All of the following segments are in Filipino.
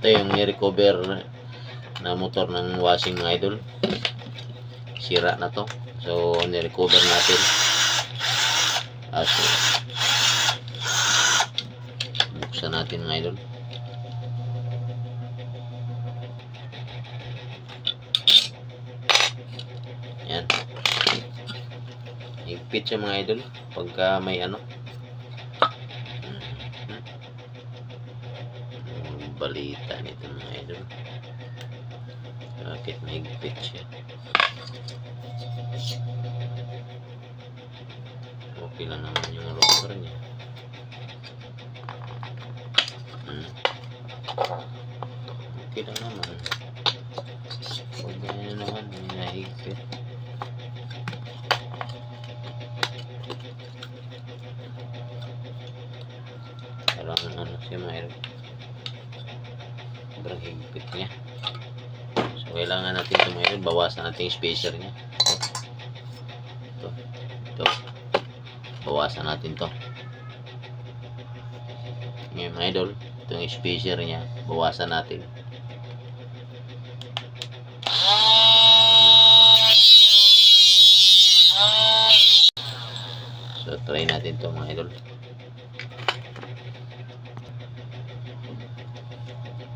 ni-recover na motor ng washing idol. Sira na to. So, ni-recover natin. Ah, so, buksan natin mga idol. Yan. Higpit siya mga idol. Pagka may ano. Ang balita nito mga idol. Bakit may higpit siya? Okay lang naman yung rocker niya. Hmm. Okay lang naman. Huwag niya naman, may nahigpit. Parang ano siya mayroon. Sobrang higpit niya. So, kailangan natin ito. Bawasan natin yung spacer niya. Ito. Ito. Bawasan natin to. Ngayon mga idol, ito yung spacer niya. Bawasan natin. So, try natin to mga idol.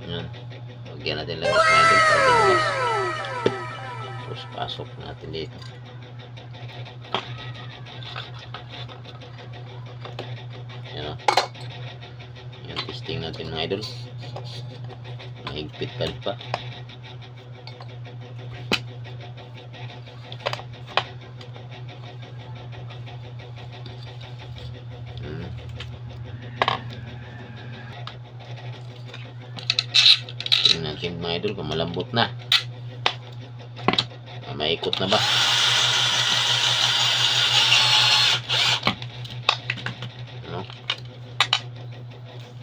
Yan. Lagyan natin idol para bilis. Tapos pasok natin dito. Yan o. Yan, testing natin mga idol. Mahigpit pa rin pa. Hmm. Tingnan natin mga idol kung malambot na. Ah, maikot na ba? Ano?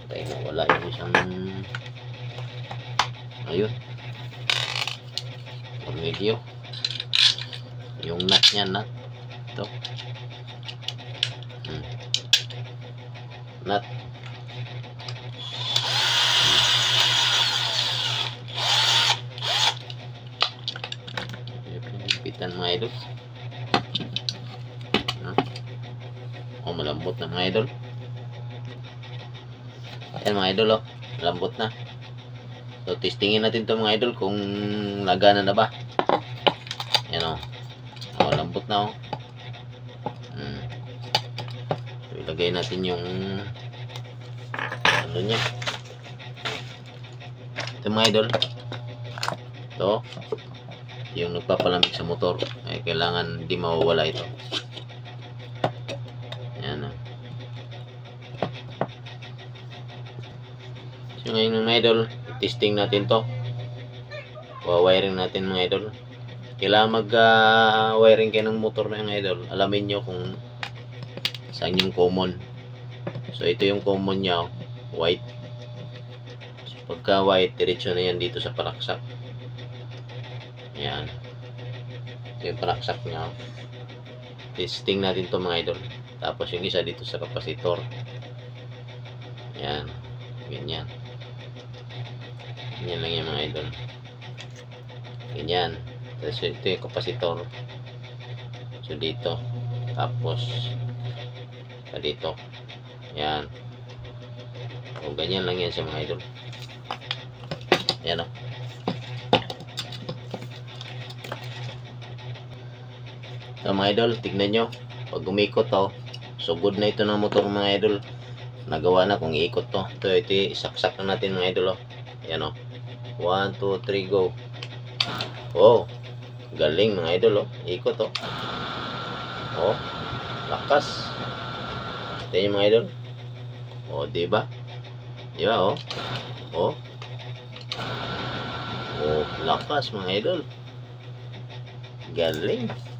Tayo na wala yung isang ayun. Tornilyo. Yung nut niya nut. Ito. Hmm. Nut. Pitan mga idol. Oh, malambot na mga idol. Ayan mga idol oh. Malambot na. So, testingin natin to mga idol kung lagana na ba. Ayan oh. Oh, malambot na oh. Hmm. So, ilagay natin yung ano niya. Ito mga idol. Ito. Yung nagpapalamig sa motor. Ay, kailangan di mawawala ito. Ayan oh. So ngayon mga idol, testing natin to. Wa-wiring natin mga idol. Kailangan mag-wiring kayo ng motor na mga idol. Alamin nyo kung saan yung common. So ito yung common niya, oh, white. So, pagka white, diretso na yan dito sa palaksak. Yan. Ito yung palaksak niya. oh. Testing natin to mga idol. Tapos yung isa dito sa kapasitor. Yan. Ganyan. Ganyan lang yung mga idol. Ganyan. Tapos ito yung kapasitor. So dito. Tapos sa dito. Yan. O ganyan lang yan sa mga idol. Yan o. So mga idol, tignan nyo. Pag umikot to, so good na ito ng motor mga idol. Nagawa na kung iikot to. Ito, ito, isaksak na natin mga idol. Oh. Yan o. 1, 2, 3, go. Oh, galing mga idol. Oh. Ikot oh. Oh, lakas. Ito yung mga idol. Oh, di ba? Di ba oh? Oh. Oh, lakas mga idol. Galing.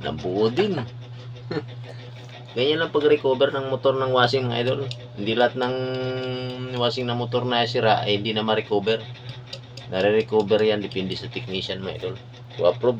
Nabuo din. Ganyan lang pag-recover ng motor ng washing mga idol. Hindi lahat ng washing na motor na sira ay hindi na ma-recover. Nare-recover yan depende sa technician mga idol. So approve.